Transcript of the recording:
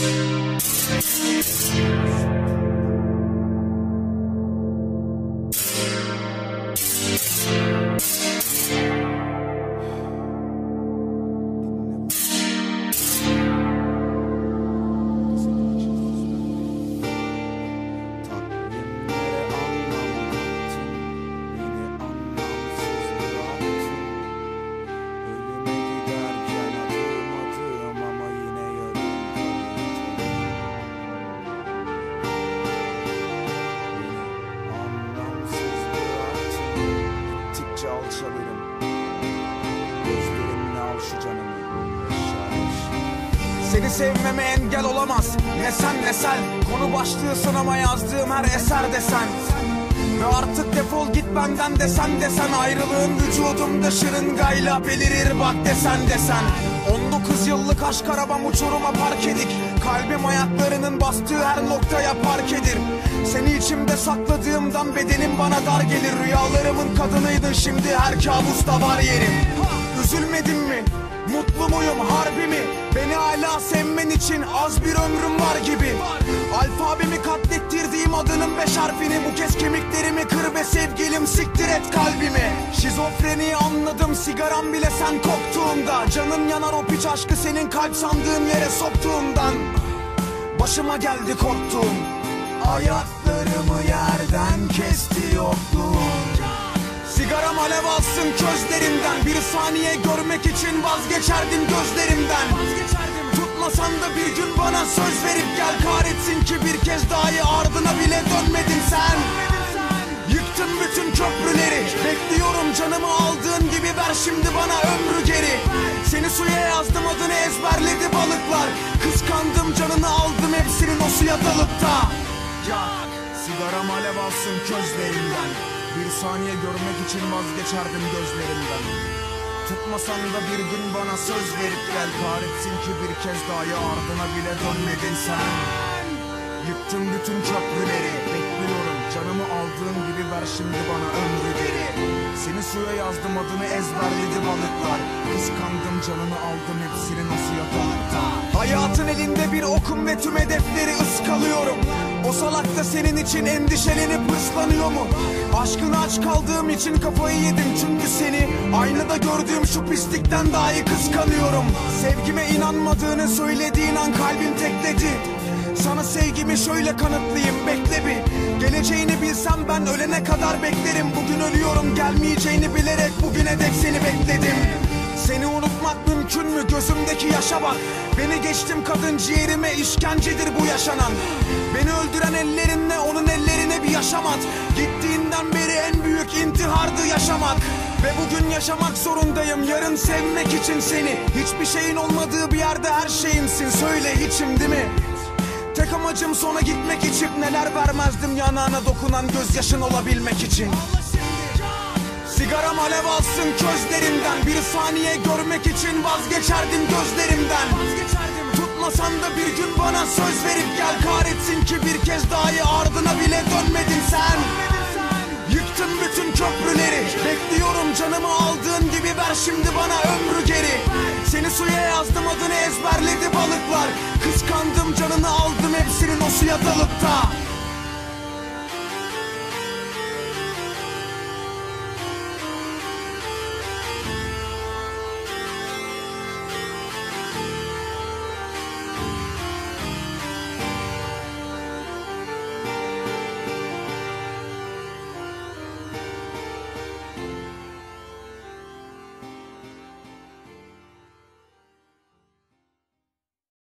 Música seni sevmeme engel olamaz. Ne sen ne sen. Konu başlığı sınama yazdığım her eser desen Ve artık defol git benden desen desen Ayrılığın vücudumda şırıngayla belirir bak desen desen 19 yıllık aşk arabam uçuruma park edik. Kalbim ayaklarının bastığı her noktaya park edir. Seni içimde sakladığımdan bedenim bana dar gelir. Rüyalarımın kadınıydın şimdi her kabusta var yerim. Üzülmedin mi? Mutlu muyum harbi mi? Beni hala sevmen için az bir ömrüm var gibi. Alfabemi katlettirdiğim adının beş harfini Bu kez kemiklerimi kır be sevgilim siktir et kalbimi. Şizofreniyi anladım sigaram bile sen koktuğunda. Canın yanar o piç aşkı senin kalp sandığın yere soktuğundan. Başıma geldi korktuğum. Ayaklarımı yerden kesti yokluğum Sigaram alev alsın közlerimden Bir saniye görmek için vazgeçerdim gözlerimden. Tutmasan da bir gün bana söz verip gel. Kahretsin ki bir kez dahi ardına bile dönmedin sen. Yıktın bütün köprüleri. Bekliyorum canımı aldığın gibi ver şimdi bana ömrü geri. Seni suya yazdım adını ezberledi balıklar. Kıskandım canını aldım hepsinin o suya dalıp da. Yak. Sigaram alev alsın közlerimden Bir saniye görmek için vazgeçerdim gözlerimden. Tutmasan da bir gün bana söz verip gel. Kahretsin ki bir kez dahi ardına bile dönmedin sen. Yıktım bütün köprüleri Bekliyorum. Canımı aldığın gibi ver şimdi bana ömrü geri. Seni suya yazdım adını ezberledi balıklar. Kıskandım canını aldım hepsinin o suya balıkta Hayatın elinde bir okum ve tüm hedefleri ıskalıyorum O salak da senin için endişelenip hırslanıyor mu? Aşkına aç kaldığım için kafayı yedim çünkü seni. Aynada gördüğüm şu pislikten dahi kıskanıyorum. Sevgime inanmadığını söylediğin an kalbim tekledi. Sana sevgimi şöyle kanıtlayayım bekle bir. Geleceğini bilsem ben ölene kadar beklerim. Bugün ölüyorum gelmeyeceğini bilerek bugüne dek seni bekledim Seni unutmak mümkün mü? Gözümdeki yaşa bak. Beni geçtim kadın ciğerime işkencedir bu yaşanan. Beni öldüren ellerinle onun ellerine bir yaşamat Gittiğinden beri en büyük intihardı yaşamak. Ve bugün yaşamak zorundayım. Yarın sevmek için seni. Hiçbir şeyin olmadığı bir yerde her şeyimsin. Söyle hiçim değil mi? Tek amacım sona gitmek içip neler vermezdim yanağına dokunan gözyaşın olabilmek için Sigaram alev alsın közlerimden Bir saniye görmek için vazgeçerdim gözlerimden. Tutmasan da bir gün bana söz verip gel. Kahretsin ki bir kez dahi ardına bile dönmedin sen. Yıktın bütün köprüleri. Bekliyorum canımı aldığın gibi ver şimdi bana ömrü geri. Seni suya yazdım adını ezberledi balıklar. Kıskandım canını aldım hepsinin o suya dalıp da